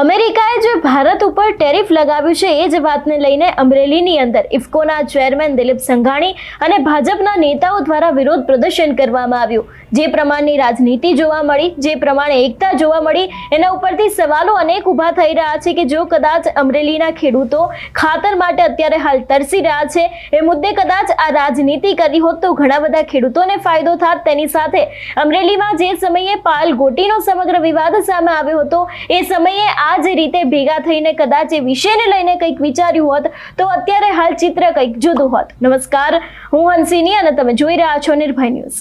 અમેરિકાએ જે ભારત ઉપર ટેરિફ લગાવ્યું છે, એ જ વાતને લઈને અમરેલીની અંદર ઇફકોના ચેરમેન દિલીપ સંઘાણી અને ભાજપના નેતાઓ દ્વારા વિરોધ પ્રદર્શન કરવામાં આવ્યું. જે પ્રમાણની રાજનીતિ જોવા મળી, જે પ્રમાણે એકતા જોવા મળી, એના ઉપરથી સવાલો અનેક ઊભા થઈ રહ્યા છે કે જો કદાચ અમરેલીના ખેડૂતો ખાતર માટે અત્યારે હાલ તરસી રહ્યા છે, એ મુદ્દે કદાચ આ રાજનીતિ કરી હોત તો ઘણા બધા ખેડૂતોને ફાયદો થાત. તેની સાથે અમરેલીમાં જે સમયે પાલ ગોટીનો સમગ્ર વિવાદ સામે આવ્યો હતો, એ સમયે આ જ રીતે ભેગા થઈને કદાચ એ વિષયને લઈને કંઈક વિચાર્યું હોત, તો અત્યારે હાલ ચિત્ર કંઈક જુદું હોત. નમસ્કાર, હું હંસિની અને તમે જોઈ રહ્યા છો નિર્ભય ન્યૂઝ.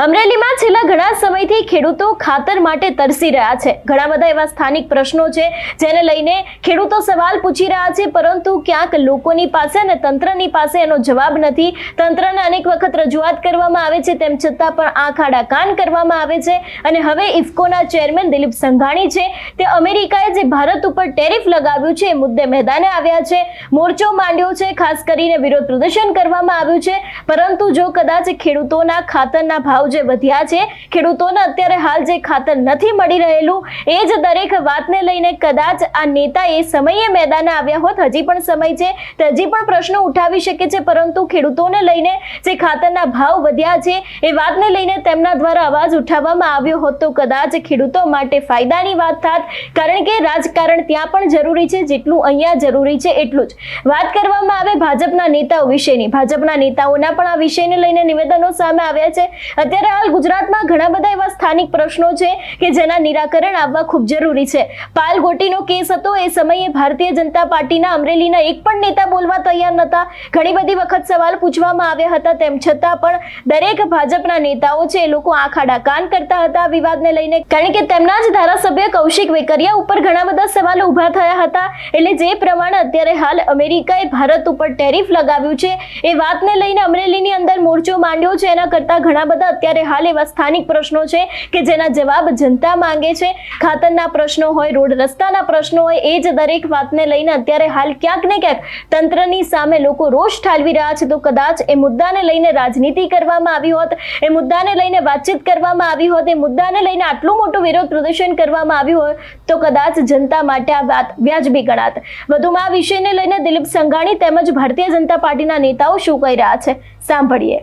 અમરેલીમાં છેલ્લા ઘણા સમયથી ખેડૂતો ખાતર માટે તરસી રહ્યા છે. ઘણા બધા એવા સ્થાનિક પ્રશ્નો છે, જેને લઈને ખેડૂતો સવાલ પૂછી રહ્યા છે, પરંતુ ક્યાંક લોકોની પાસે અને તંત્રની પાસે એનો જવાબ નથી. તંત્રને અનેક વખત રજૂઆત કરવામાં આવે છે, તેમ છતાં પણ આંખ આડા કાન કરવામાં આવે છે. અને હવે ઇફકોના ચેરમેન દિલીપ સંઘાણી છે, તે અમેરિકાએ જે ભારત ઉપર ટેરિફ લગાવ્યું છે, એ મુદ્દે મેદાને આવ્યા છે. મોરચો માંડ્યો છે, ખાસ કરીને વિરોધ પ્રદર્શન કરવામાં આવ્યું છે. પરંતુ જો કદાચ ખેડૂતોના ખાતરના ભાવ જે વધ્યા છે, ખેડૂતોને અત્યારે હાલ જે ખાતર નથી મળી રહેલું, એ જ દરેક વાતને લઈને કદાચ આ નેતા એ સમયે મેદાને આવ્યા હોત. હજી પણ સમય છે, તે હજી પણ પ્રશ્નો ઉઠાવી શકે છે, પરંતુ ખેડૂતોને લઈને જે ખાતરના ભાવ વધ્યા છે, એ વાતને લઈને તેમના દ્વારા અવાજ ઉઠાવવામાં આવ્યો હોત તો કદાચ ખેડૂતો માટે ફાયદાની વાત થાત, કારણ કે રાજકારણ ત્યાં પણ જરૂરી છે, જેટલું અહીંયા જરૂરી છે, એટલું જ. વાત કરવામાં આવે ભાજપના નેતાઓ વિશેની. ભાજપના નેતાઓના પણ આ વિષયને લઈને નિવેદનો સામે આવ્યા છે. અત્યારે હાલ ગુજરાતમાં ઘણા બધા એવા સ્થાનિક પ્રશ્નો છે કે જેના નિરાકરણ આવવા ખૂબ જરૂરી છે. પાલ ગોટીનો કેસ હતો, એ સમયે ભારતીય જનતા પાર્ટીના અમરેલીના એક પણ નેતા બોલવા તૈયાર નહોતા. ઘણી બધી વખત સવાલ પૂછવામાં આવ્યા હતા તેમ છતાં પણ દરેક ભાજપના નેતાઓ છે એ લોકો આંખ આડા કાન કરતા હતા વિવાદને લઈને. કારણ કે તેમના જ ધારાસભ્ય કૌશિક વેકરિયા ઉપર ઘણા બધા સવાલો ઊભા થયા હતા. એટલે જે પ્રમાણે અત્યારે હાલ અમેરિકાએ ભારત ઉપર ટેરિફ લગાવ્યું છે, એ વાતને લઈને અમરેલીની અંદર મોરચો માંડ્યો છે. એના કરતા ઘણા બધા અત્યારે હાલ એવા સ્થાનિક પ્રશ્નો છે કે જેના જવાબ જનતા માંગે છે. ખાતરના પ્રશ્નો હોય, રોડ રસ્તાના પ્રશ્નો હોય, એ જ દરેક વાતને લઈને અત્યારે હાલ ક્યાંક ને ક્યાંક તંત્રની સામે લોકો રોષ ઠાલવી રહ્યા છે. તો કદાચ એ મુદ્દાને લઈને રાજનીતિ કરવામાં આવી હોત, એ મુદ્દાને લઈને વાતચીત કરવામાં આવી હોત, એ મુદ્દાને લઈને આટલું મોટું વિરોધ પ્રદર્શન કરવામાં આવ્યું હોય, તો કદાચ જનતા માટે આ વાત વ્યાજબી ગણાત. વધુમાં આ વિષયને લઈને દિલીપ સંઘાણી તેમજ ભારતીય જનતા પાર્ટીના નેતાઓ શું કહી રહ્યા છે? સાંભળીએ.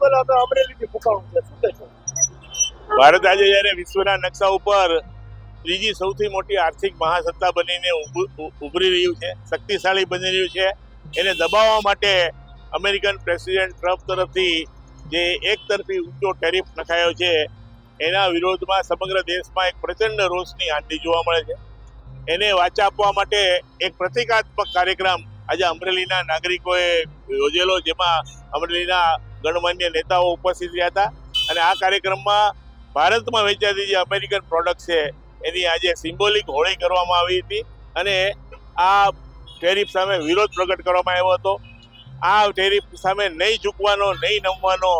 મુદ્દલ આપણે અમરેલીથી ફૂંકાણું છે. શું કહેશો? ભારત આજે જ્યારે વિશ્વના નકશા ઉપર ત્રીજી સૌથી મોટી આર્થિક મહાસત્તા બનીને ઉભ- ઉભરી રહ્યું છે, શક્તિશાળી બની રહ્યું છે, એને દબાવવા માટે અમેરિકન પ્રેસિડેન્ટ ટ્રમ્પ તરફથી જે એક તરફી ઊંચો ટેરિફ નખાયો છે, એના વિરોધમાં સમગ્ર દેશમાં એક પ્રચંડ રોષની હાંડી જોવા મળે છે. એને વાચા આપવા માટે એક પ્રતિકાત્મક કાર્યક્રમ આજે અમરેલીના નાગરિકોએ યોજેલો, જેમાં અમરેલીના ગણમાન્ય નેતાઓ ઉપસ્થિત રહ્યા હતા. અને આ કાર્યક્રમમાં ભારતમાં વેચાતી જે અમેરિકન પ્રોડક્ટ છે, એની આજે સિમ્બોલિક હોળી કરવામાં આવી હતી. અને આ ટેરિફ સામે વિરોધ પ્રગટ કરવામાં આવ્યો હતો. આ ટેરિફ સામે નહીં ઝૂકવાનો, નહીં નમવાનો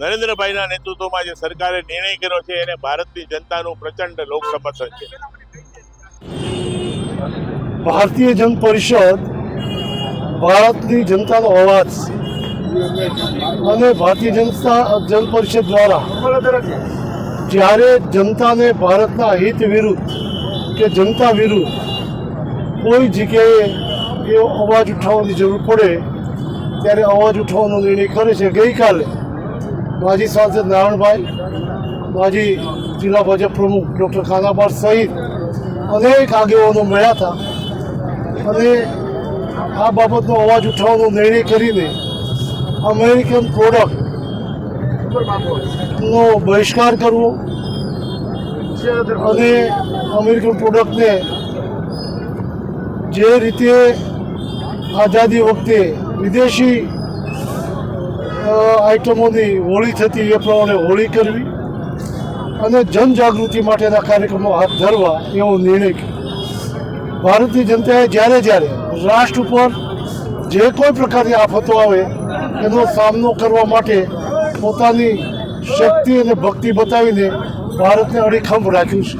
નરેન્દ્રભાઈના નેતૃત્વમાં જે સરકારે નિર્ણય કર્યો છે, એને ભારતની જનતાનું પ્રચંડ લોક સમર્થન છે. ભારતીય જન પરિષદ ભારતની જનતાનો અવાજ અને ભારતીય જનતા જન પરિષદ દ્વારા જ્યારે જનતાને ભારતના હિત વિરુદ્ધ કે જનતા વિરુદ્ધ કોઈ જગ્યાએ એવો અવાજ ઉઠાવવાની જરૂર પડે, ત્યારે અવાજ ઉઠાવવાનો નિર્ણય કરે છે. ગઈકાલે માજી સાંસદ નારાયણભાઈ, માજી જિલ્લા ભાજપ પ્રમુખ ડૉક્ટર ખાનાબાર સહિત અનેક આગેવાનો મળ્યા હતા. અને આ બાબતનો અવાજ ઉઠાવવાનો નિર્ણય કરીને અમેરિકન પ્રોડક્ટનો બહિષ્કાર કરવો અને અમેરિકન પ્રોડક્ટને જે રીતે આઝાદી વખતે વિદેશી આઇટમોની હોળી થતી એ પ્રમાણે હોળી કરવી અને જનજાગૃતિ માટેના કાર્યક્રમો હાથ ધરવા એવો નિર્ણય કર્યો. ભારતની જનતાએ જ્યારે જ્યારે રાષ્ટ્ર ઉપર જે કોઈ પ્રકારની આફતો આવે એનો સામનો કરવા માટે પોતાની શક્તિ અને ભક્તિ બતાવીને ભારતને અડીખમ રાખ્યું છે.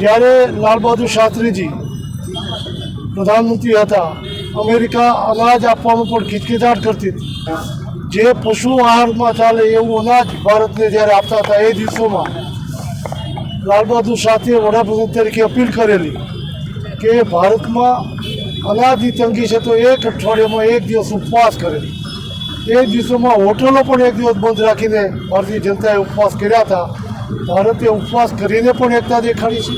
જ્યારે લાલ બહાદુર શાસ્ત્રીજી પ્રધાનમંત્રી હતા, અમેરિકા અનાજ આપવામાં પણ ખીચખીચાટ કરતી જે પશુ આહારમાં ચાલે એવું અનાજ ભારતને જ્યારે આપતા હતા, એ દિવસોમાં લાલબહાદુર શાસ્ત્રીએ વડાપ્રધાન તરીકે અપીલ કરેલી કે ભારતમાં અનાજની તંગી છે તો એક અઠવાડિયામાં એક દિવસ ઉપવાસ કરેલી એ દિવસોમાં હોટલો પણ એક દિવસ બંધ રાખીને ભારતીય જનતાએ ઉપવાસ કર્યા હતા. ભારતે ઉપવાસ કરીને પણ એકતા દેખાડી છે.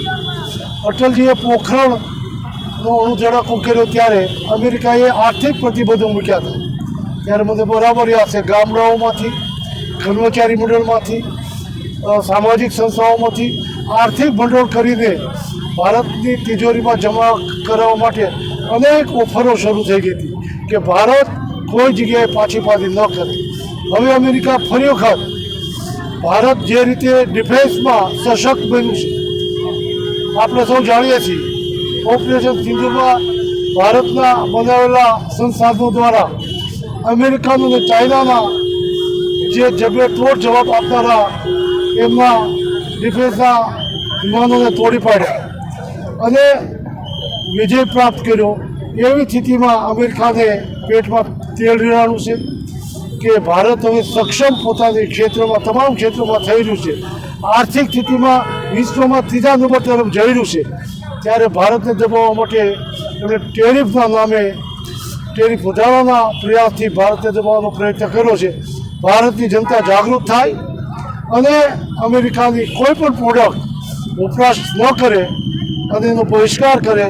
અટલજીએ પોખરણનો અણુ ધડાકો કર્યો ત્યારે અમેરિકાએ આર્થિક પ્રતિબંધો મૂક્યા હતા. ત્યારે મને બરાબર યાદ છે, ગામડાઓમાંથી, કર્મચારી મંડળમાંથી સામાજિક સંસ્થાઓમાંથી આર્થિક ભંડોળ કરીને ભારતની તિજોરીમાં જમા કરાવવા માટે અનેક ઓફરો શરૂ થઈ ગઈ હતી કે ભારત કોઈ જગ્યાએ પાછી પાછી ન કરે. હવે અમેરિકા ફરી વખત ભારત જે રીતે ડિફેન્સમાં સશક્ત બન્યું છે. આપણે સૌ જાણીએ છીએ, ઓપરેશન સિંધુમાં ભારતના બનાવેલા સંસાધનો દ્વારા અમેરિકાનું અને ચાઇનાના જે જબે તોડ જવાબ આપનારા એમના ડિફેન્સના વિમાનોને તોડી પાડ્યા. અને વિજય પ્રાપ્ત કર્યો. એવી સ્થિતિમાં અમેરિકાને પેટમાં તેલ રેડાણું છે કે ભારત હવે સક્ષમ પોતાની ક્ષેત્રમાં, તમામ ક્ષેત્રોમાં થઈ રહ્યું છે. આર્થિક સ્થિતિમાં વિશ્વમાં ત્રીજા નંબર તરફ જઈ રહ્યું છે. ત્યારે ભારતને દબાવવા માટે એમણે ટેરિફના નામે ટેરિફ વધારવાના પ્રયાસથી ભારતને દબાવવાનો પ્રયત્ન કર્યો છે. ભારતની જનતા જાગૃત થાય અને અમેરિકાની કોઈ પણ પ્રોડક્ટ વપરાશ ન કરે અને એનો બહિષ્કાર કરે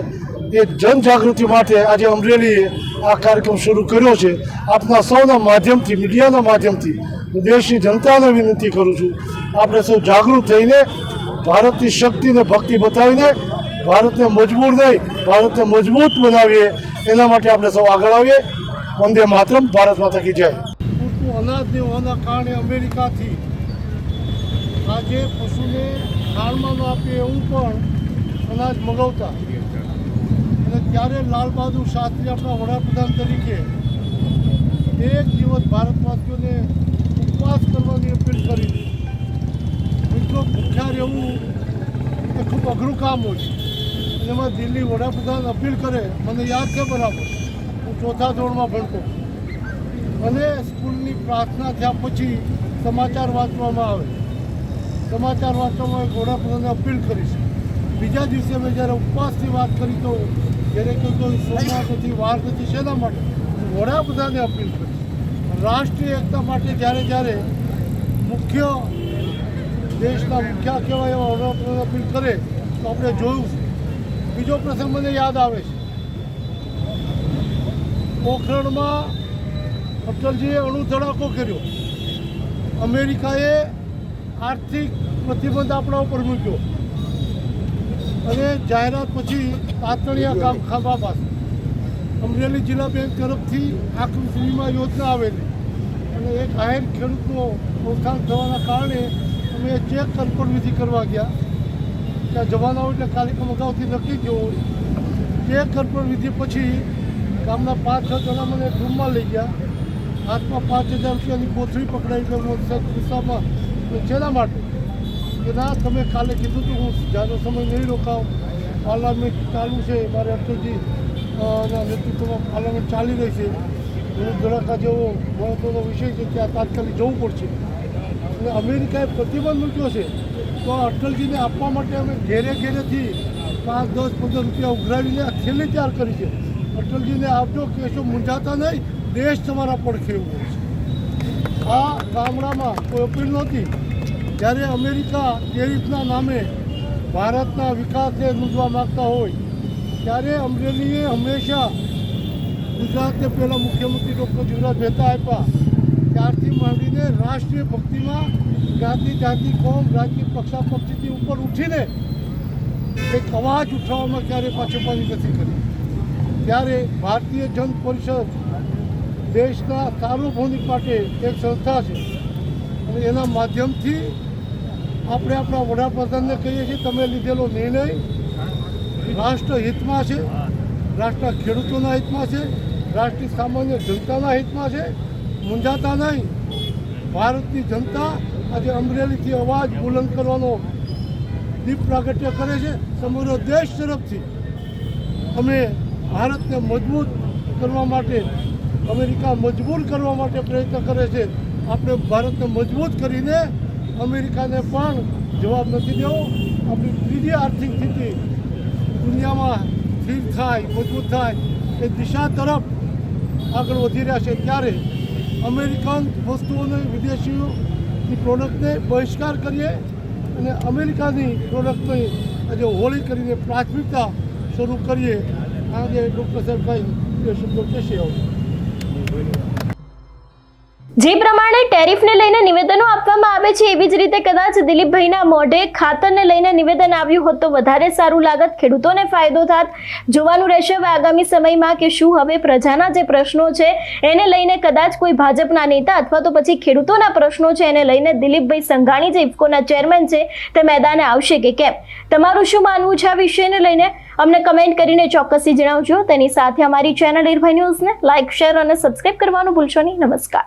એ જનજાગૃતિ માટે આજે અમરેલીએ આ કાર્યક્રમ શરૂ કર્યો છે. આપના સૌના માધ્યમથી, મીડિયાના માધ્યમથી હું દેશની જનતાને વિનંતી કરું છું. આપણે સૌ જાગૃત થઈને, ભારતની શક્તિને ભક્તિ બતાવીને, ભારતને મજબૂર નહીં, ભારતને મજબૂત બનાવીએ, એના માટે આપણે સૌ આગળ આવીએ. વંદે માતરમ, ભારત માતા કી જય. પૂરતું અનાજ ન હોવાના કારણે અમેરિકાથી આજે પશુને ખાણમાં ન આપે એવું પણ અનાજ મગાવતા. ત્યારે લાલ બહાદુર શાસ્ત્રી આપણા વડાપ્રધાન તરીકે એક દિવસ ભારતવાસીઓને ઉપવાસ કરવાની અપીલ કરી. મિત્રો, ભૂખ્યા રહેવું એ ખૂબ અઘરું કામ હોય છે. એમાં દિલ્હી વડાપ્રધાન અપીલ કરે, મને યાદ છે બરાબર, હું ચોથા ધોરણમાં ભણતો. અને સ્કૂલની પ્રાર્થના થયા પછી સમાચાર વાંચવામાં આવે. સમાચાર વાંચવામાં વડાપ્રધાને અપીલ કરી છે. બીજા દિવસે મેં જ્યારે ઉપવાસની વાત કરી તો જ્યારે કોઈ કોઈ સોમવાર નથી વાર નથી શેના માટે? વડાપ્રધાને અપીલ કરી. રાષ્ટ્રીય એકતા માટે જ્યારે જ્યારે મુખ્ય દેશના મુખ્ય કહેવાય એવા વડાપ્રધાન અપીલ કરે, તો આપણે જોયું. બીજો પ્રસંગ મને યાદ આવે છે. પોખરણમાં અટલજીએ અણુ ધડાકો કર્યો. અમેરિકાએ આર્થિક પ્રતિબંધ આપણા ઉપર મૂક્યો. અને જાહેરાત પછી તાતણિયા કામ ખાવા પાસે અમરેલી જિલ્લા બેંક તરફથી આખું વીમા યોજના આવેલી. અને એક આહેર ખેડૂતનું અવસાન થવાના કારણે અમે ચેક વિધિ કરવા ગયા. ત્યાં જવાના હોય એટલે કાર્યક્રમ અગાઉથી નક્કી હોય. ચેક વિધિ પછી ગામના પાંચ છ જણા મને રૂમમાં લઈ ગયા. હાથમાં પાંચ હજાર રૂપિયાની કોથળી પકડાઈ ગઈ હું ગુસ્સામાં. તો માટે કે ના તમે કાલે કીધું હતું હું જાનો સમય નહીં રોકાવ. પાર્લામેન્ટ ચાલુ છે મારે અટલજી અ, ના નેતૃત્વમાં પાર્લામેન્ટ ચાલી રહી છે. હું ધડાકા જેવો મહત્વનો વિષય છે ત્યાં તાત્કાલિક જવું પડશે. અને અમેરિકાએ પ્રતિબંધ મૂક્યો છે તો અટલજીને આપવા માટે અમે ઘેરે ઘેરેથી પાંચ દસ પંદર રૂપિયા ઉઘરાવીને આ થેલી તૈયાર કરી છે. અટલજીને આપજો કેસો મૂંઝાતા નહીં દેશ તમારા પડખે એવું આ ગામડામાં કોઈ અપીલ નહોતી. જ્યારે અમેરિકા ટેરિફના નામે ભારતના વિકાસને મૂંઝવા માગતા હોય, ત્યારે અમરેલીએ હંમેશા ગુજરાતને પહેલાં મુખ્યમંત્રી ડૉક્ટર જીવરાજ મહેતા આપ્યા. ત્યારથી માંડીને રાષ્ટ્રીય ભક્તિમાં જાતિ જાતિ, કોમ, રાજકીય પક્ષાપક્ષીથી ઉપર ઉઠીને એક અવાજ ઉઠાવવામાં ક્યારે પાછોપાની નથી કરી. ત્યારે ભારતીય જન પરિષદ દેશના સાર્વભૌમિક માટે એક સંસ્થા છે. અને એના માધ્યમથી આપણે આપણા વડાપ્રધાનને કહીએ છીએ, તમે લીધેલો નિર્ણય રાષ્ટ્ર હિતમાં છે રાષ્ટ્ર ખેડૂતોના હિતમાં છે, રાષ્ટ્રીય સામાન્ય જનતાના હિતમાં છે, મૂંઝાતા નહીં. ભારતની જનતા આજે અમરેલીથી અવાજ બુલંદ કરવાનો દીપ પ્રાગટ્ય કરે છે, સમગ્ર દેશ તરફથી અમે ભારતને મજબૂત કરવા માટે, અમેરિકા મજબૂર કરવા માટે પ્રયત્ન કરે છે. આપણે ભારતને મજબૂત કરીને અમેરિકાને પણ જવાબ નથી દેવો. આપણી ત્રીજી આર્થિક સ્થિતિ દુનિયામાં સ્થિર થાય, મજબૂત થાય, એ દિશા તરફ આગળ વધી રહ્યા છે. ત્યારે અમેરિકન વસ્તુઓને, વિદેશીઓની પ્રોડક્ટને બહિષ્કાર કરીએ અને અમેરિકાની પ્રોડક્ટની આજે હોળી કરીને પ્રાથમિકતા શરૂ કરીએ. આજે ડૉક્ટર સાહેબ કાંઈ શબ્દો કહેશે હવે જે પ્રમાણે ટેરિફને લઈને નિવેદનો આપવામાં આવે છે, એવી જ રીતે કદાચ દિલીપભાઈના મોઢે ખાતરને લઈને નિવેદન આવ્યું હોત તો વધારે સારું લાગત. ખેડૂતોને ફાયદો થાત. જોવાનું રહેશે હવે આગામી સમયમાં કે શું હવે પ્રજાના જે પ્રશ્નો છે, એને લઈને કદાચ કોઈ ભાજપના નેતા અથવા તો પછી ખેડૂતોના પ્રશ્નો છે, એને લઈને દિલીપભાઈ સંઘાણી જે ઇફકોના ચેરમેન છે, તે મેદાને આવશે કે કેમ? તમારું શું માનવું છે આ વિષયને લઈને? અમને કમેન્ટ કરીને ચોક્કસથી જણાવજો. તેની સાથે અમારી ચેનલ નિર્ભય ન્યૂઝને લાઇક શેર અને સબસ્ક્રાઇબ કરવાનું ભૂલશો નહીં. નમસ્કાર.